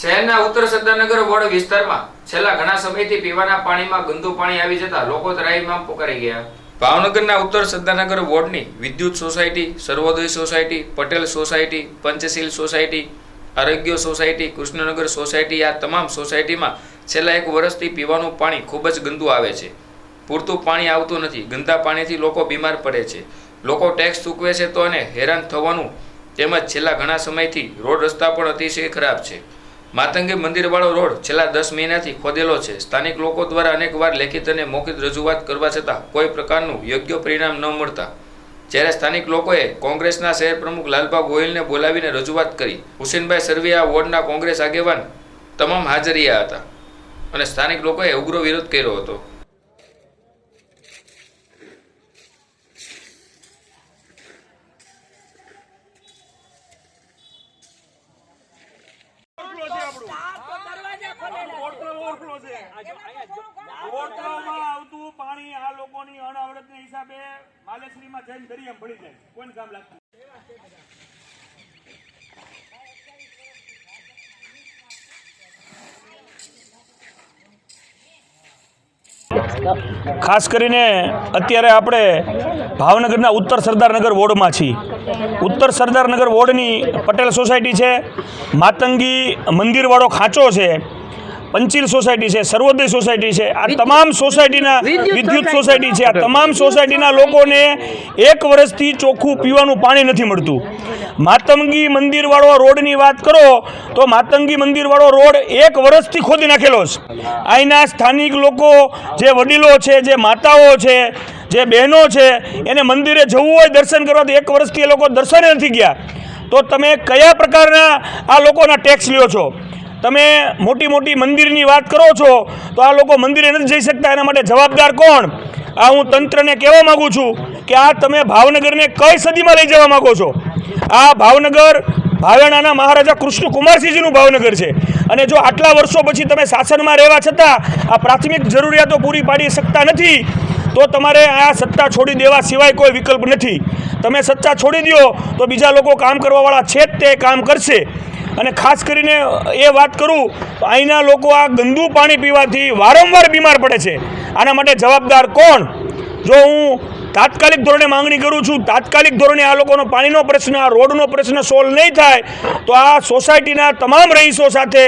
શહેરના ઉત્તર સરદારનગર વોર્ડ વિસ્તારમાં છેલ્લા ઘણા સમયથી પીવાના પાણીમાં ગંદુ પાણી આવી જતા લોકો ત્રાહીમામ પોકારી ગયા. ભાવનગરના ઉત્તર Sardarnagar વોર્ડની Vidyut society, Sarvodaya society, Patel society, Panchsheel society, Arogya society, Krishnanagar society આ તમામ સોસાયટીમાં છેલ્લા એક વર્ષથી પીવાનું પાણી ખૂબ જ ગંદુ આવે છે. પૂરતું પાણી આવતું નથી, ગંદા પાણીથી લોકો બીમાર પડે છે. લોકો ટેક્સ ચૂકવે છે તો અને હેરાન થવાનું તેમજ છેલ્લા ઘણા સમયથી રોડ રસ્તા પણ અતિશય ખરાબ છે. માતંગી મંદિરવાળો રોડ છેલ્લા દસ મહિનાથી ખોદેલો છે. સ્થાનિક લોકો દ્વારા અનેકવાર લેખિત અને મૌખિક રજૂઆત કરવા છતાં કોઈ પ્રકારનું યોગ્ય પરિણામ ન મળતા. જ્યારે સ્થાનિક લોકોએ કોંગ્રેસના શહેર પ્રમુખ લાલબા ગોયલને બોલાવીને રજૂઆત કરી, હુસેનભાઈ સરવિયા વોર્ડના કોંગ્રેસ આગેવાન તમામ હાજરિયા હતા અને સ્થાનિક લોકોએ ઉગ્ર વિરોધ કર્યો હતો. આવતું પાણી આ લોકોની અણઆવડતને હિસાબે માલેશ્રીમાં જઈને દરિયામાં ભળી જાય. કોઈને કામ લાગતું ખાસ કરીને અત્યારે આપણે ભાવનગરના ઉત્તર સરદારનગર વોર્ડમાં છીએ. ઉત્તર સરદારનગર વોર્ડની પટેલ સોસાયટી છે. માતંગી મંદિરવાળો ખાંચો છે. પંચીલ સોસાયટી છે સર્વોદય સોસાયટી છે આ તમામ સોસાયટીના વિદ્યુત સોસાયટી. છે. આ તમામ સોસાયટીના લોકોને એક વર્ષથી ચોખ્ખું પીવાનું પાણી નથી મળતું. માતંગી મંદિરવાળો રોડની વાત કરો તો માતંગી મંદિરવાળો રોડ એક વર્ષથી ખોદી નાખેલો છે. અહીંના સ્થાનિક લોકો જે વડીલો છે જે માતાઓ છે જે બહેનો છે એને મંદિરે જવું હોય દર્શન કરવા તો એક વર્ષથી એ લોકો દર્શને નથી ગયા. તો તમે કયા પ્રકારના આ લોકોના ટેક્સ લ્યો છો? તમે મોટી મોટી મંદિરની વાત કરો છો, તો આ લોકો મંદિરે નથી જઈ શકતા, એના માટે જવાબદાર કોણ? આ હું તંત્રને કહેવા માગું છું કે આ તમે ભાવનગરને કઈ સદીમાં લઈ જવા માગો છો? આ ભાવનગર ભાવેણાના મહારાજા કૃષ્ણ કુમારસિંહજીનું ભાવનગર છે. અને જો આટલા વર્ષો પછી તમે શાસનમાં રહેવા છતાં આ પ્રાથમિક જરૂરિયાતો પૂરી પાડી શકતા નથી, તો તમારે આ સત્તા છોડી દેવા સિવાય કોઈ વિકલ્પ નથી. તમે સત્તા છોડી દો તો બીજા લોકો કામ કરવાવાળા છે જ તે કામ કરશે. અને ખાસ કરીને એ વાત કરું, અહીંના લોકો આ ગંદુ પાણી પીવાથી વારંવાર બીમાર પડે છે. આના માટે જવાબદાર કોણ? જો હું તાત્કાલિક ધોરણે માંગણી કરું છું, તાત્કાલિક ધોરણે આ લોકોનો પાણીનો પ્રશ્ન, આ રોડનો પ્રશ્ન સોલ્વ નહીં થાય, તો આ સોસાયટીના તમામ રહીશો સાથે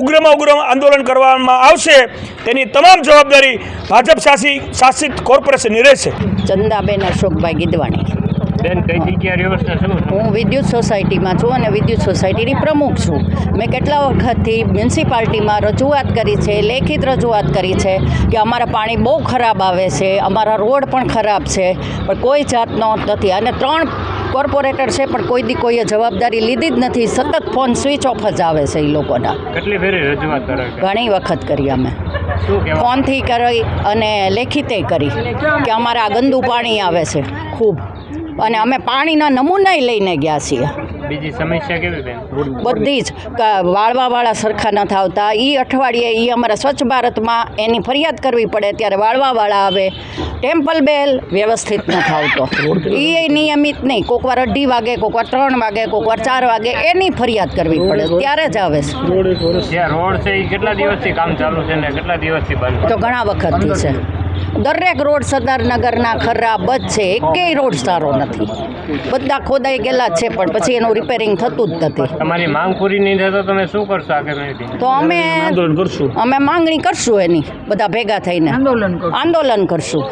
ઉગ્રમાં ઉગ્ર આંદોલન કરવામાં આવશે. તેની તમામ જવાબદારી ભાજપ શાસી શાસિત કોર્પોરેશનની રહેશે. ચંદાબેન અશોકભાઈ ગીદવાણી. બેન કઈ જગ્યા વ્યવસ્થા શું? હું વિદ્યુત સોસાયટીમાં છું અને વિદ્યુત સોસાયટીની પ્રમુખ છું. મેં કેટલા વખતથી મ્યુનિસિપાલિટીમાં રજૂઆત કરી છે લેખિત રજૂઆત કરી છે કે અમારા પાણી બહુ ખરાબ આવે છે અમારા રોડ પણ ખરાબ છે પણ કોઈ જાતનો નથી. અને ત્રણ કોર્પોરેટર છે પણ કોઈ દી કોઈએ જવાબદારી લીધી જ નથી. સતત ફોન સ્વિચ ઓફ જ આવે છે એ લોકોના. કેટલી ફેરી રજૂઆત કરે ઘણી વખત કરી અમે. ફોનથી કરી અને લેખિતે કરી કે અમારે આ ગંદુ પાણી આવે છે ખૂબ. અને અમે પાણીના નમૂના લઈને ગયા છીએ. બીજી સમસ્યા કેવી બેન? બધી જ વાળવાવાળા સરખા નથી આવતા એ અઠવાડિયે એ અમારા સ્વચ્છ ભારતમાં એની ફરિયાદ કરવી પડે ત્યારે વાળવાવાળા આવે. ટેમ્પલ બેલ વ્યવસ્થિત નથી આવતો એ નિયમિત નહીં. કોઈક વાર અઢી વાગે કોક વાર ત્રણ વાગે કોક વાર ચાર વાગે એની ફરિયાદ કરવી પડે. ત્યારે જ આવે છે. રોડ છે એ કેટલા દિવસથી કામ ચાલુ છે ને કેટલા દિવસથી બંધ? તો ઘણા વખતથી છે. દરેક રોડ સરદારનગરના ખરાબ જ છે. એકેય રોડ સારો નથી. બધા ખોદાઈ ગયેલા છે પણ પછી એનું રિપેરિંગ થતું જ નથી. તમારી માંગ પૂરી નહીં થાય તો તમે શું કરશો આગળ તો અમે અમે માંગણી કરશું એની બધા ભેગા થઈને. આંદોલન કરશું.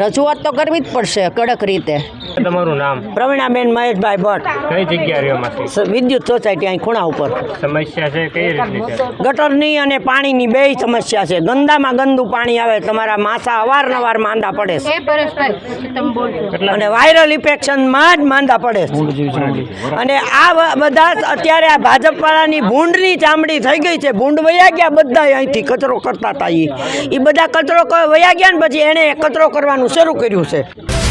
રજૂઆત તો કરવી જ પડશે કડક રીતે. તમારું નામ? પ્રવીણાબેન મહેશભાઈ ભટ્ટ. કઈ જગ્યા વિદ્યુત સોસાયટી અહીં ખૂણા ઉપર. સમસ્યા છે કઈ રીતની છે? ગટરની અને પાણીની બે સમસ્યા છે. ગંદામાં ગંદુ પાણી આવે તમારા માથા અવારનવાર માંદા પડે છે. અને વાયરલ ઇન્ફેક્શનમાં જ માંદા પડે છે. અને આ બધા અત્યારે આ ભાજપવાળાની ભૂંડની ચામડી થઈ ગઈ છે. ભૂંડ વયા ગયા બધા અહીંથી કચરો કરતા હતા એ એ બધા કચરો વયા ગયા ને પછી એણે કચરો કરવાનું શરૂ કર્યું છે.